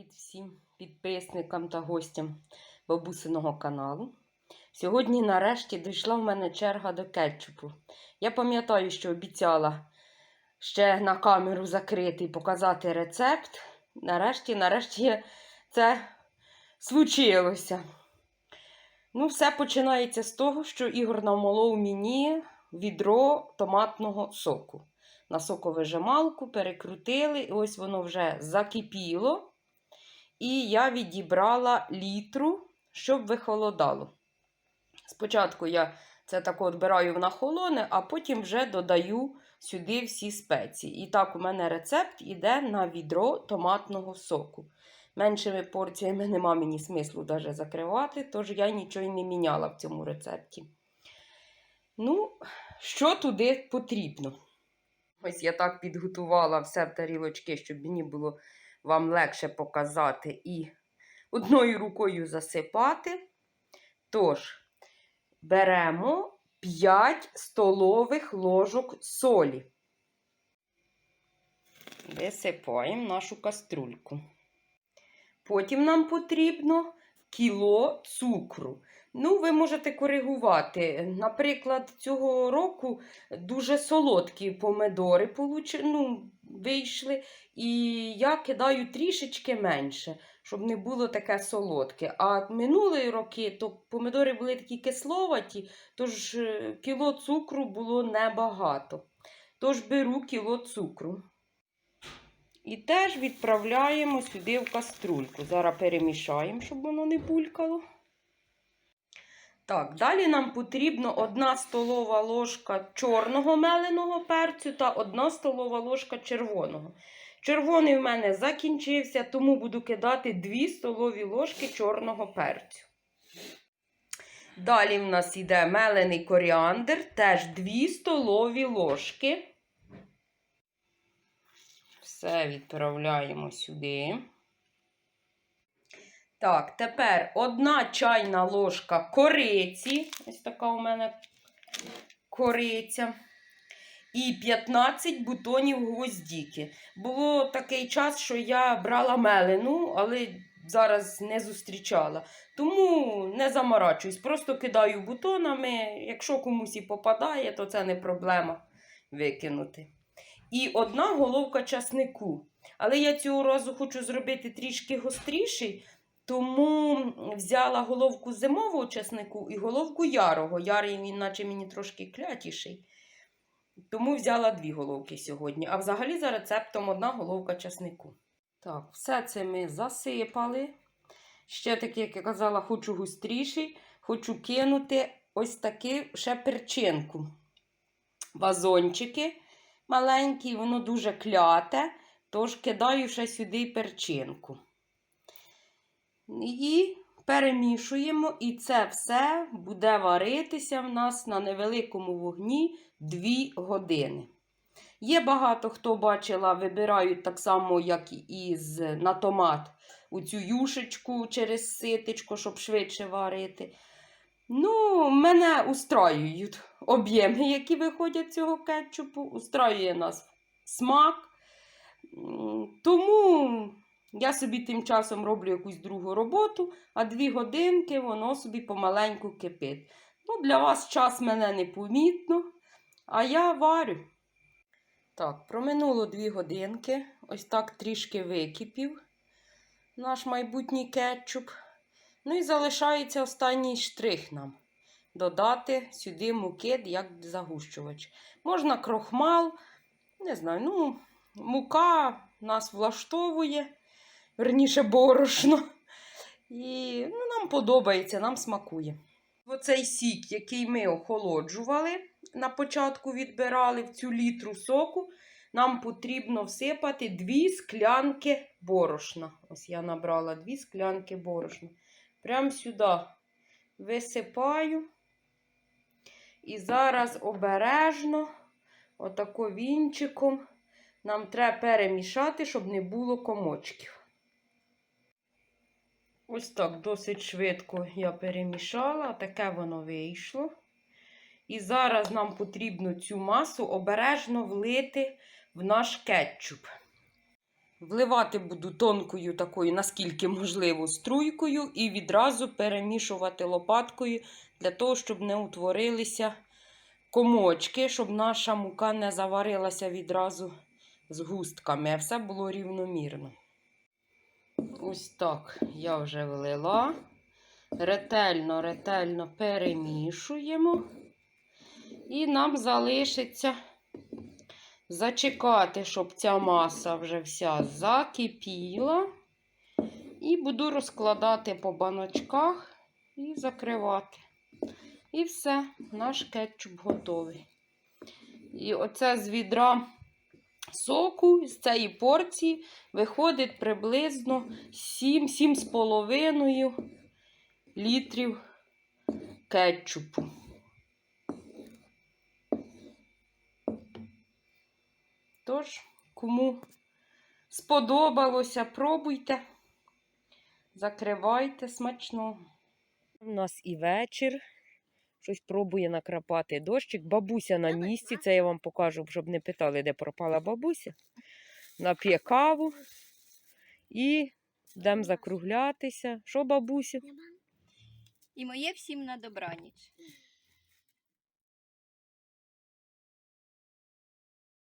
Привіт всім підписникам та гостям бабусиного каналу. Сьогодні, нарешті, дійшла в мене черга до кетчупу. Я пам'ятаю, що обіцяла ще на камеру закрити і показати рецепт. Нарешті, нарешті, це случилося. Ну, все починається з того, що Ігор намолов мені відро томатного соку. На соковижималку перекрутили, і ось воно вже закипіло. І я відібрала літру, щоб вихолодало. Спочатку я це так відбираю на холоне, а потім вже додаю сюди всі спеції. І так, у мене рецепт іде на відро томатного соку. Меншими порціями нема мені смислу даже закривати, тож я нічого не міняла в цьому рецепті. Ну, що туди потрібно? Ось я так підготувала все в тарілочки, щоб мені було вам легше показати і одною рукою засипати. Тож, беремо 5 столових ложок солі. Висипаємо нашу каструльку. Потім нам потрібно кіло цукру. Ну, ви можете коригувати. Наприклад, цього року дуже солодкі помидори получ... ну, вийшли. І я кидаю трішечки менше, щоб не було таке солодке. А минулі роки то помидори були такі кисловаті, тож е, кіло цукру було небагато. Тож беру кіло цукру. І теж відправляємо сюди в каструльку. Зараз перемішаємо, щоб воно не булькало. Так, далі нам потрібно 1 столова ложка чорного меленого перцю та 1 столова ложка червоного. Червоний в мене закінчився, тому буду кидати 2 столові ложки чорного перцю. Далі в нас йде мелений коріандр, теж 2 столові ложки. Все відправляємо сюди. Так, тепер одна чайна ложка кориці. Ось така у мене кориця. І 15 бутонів гвоздіки. Було такий час, що я брала мелену, але зараз не зустрічала. Тому не заморачуюсь. Просто кидаю бутонами. Якщо комусь і попадає, то це не проблема викинути. І одна головка часнику. Але я цього разу хочу зробити трішки гостріший. Тому взяла головку зимового часнику і головку ярого. Ярий він, наче мені трошки клятіший. Тому взяла дві головки сьогодні. А взагалі за рецептом одна головка часнику. Так, все це ми засипали. Ще таке, як я казала, хочу густріший. Хочу кинути ось таку ще перчинку. Вазончики маленькі, воно дуже кляте. Тож кидаю ще сюди перчинку. І перемішуємо, і це все буде варитися в нас на невеликому вогні 2 години. Є багато хто бачила, вибирають так само, як і з, на томат, у цю юшечку через ситечко, щоб швидше варити. Ну, мене устраюють об'єми, які виходять з цього кетчупу. Устраює нас смак. Тому я собі тим часом роблю якусь другу роботу, а дві годинки воно собі помаленьку кипить. Ну, Для вас час мене не помітно, а я варю. Так, проминуло дві годинки. Ось так трішки википів наш майбутній кетчуп. Ну і залишається останній штрих нам. Додати сюди муки як загущувач. Можна крохмал, не знаю, ну, мука нас влаштовує верніше борошно. І ну, нам подобається, нам смакує. Оцей сік, який ми охолоджували, на початку відбирали в цю літру соку, нам потрібно всипати дві склянки борошна. Ось я набрала дві склянки борошна. Прямо сюди висипаю. І зараз обережно, отако вінчиком, нам треба перемішати, щоб не було комочків. Ось так досить швидко я перемішала, таке воно вийшло. І зараз нам потрібно цю масу обережно влити в наш кетчуп. Вливати буду тонкою такою, наскільки можливо, струйкою, і відразу перемішувати лопаткою для того, щоб не утворилися комочки, щоб наша мука не заварилася відразу з густками, а все було рівномірно. Ось так я вже влила. Ретельно, ретельно перемішуємо. І нам залишиться зачекати, щоб ця маса вже вся закипіла. І буду розкладати по баночках і закривати. І все, наш кетчуп готовий. І оце з відра соку, з цієї порції, виходить приблизно 7-7,5 літрів кетчупу. Тож, кому сподобалося, пробуйте, закривайте смачно. У нас і вечір. Щось пробує накрапати дощик. Бабуся на місці. Це я вам покажу, щоб не питали, де пропала бабуся. Нап'є каву і йдемо закруглятися. Що, бабусю? І моє всім на добраніч.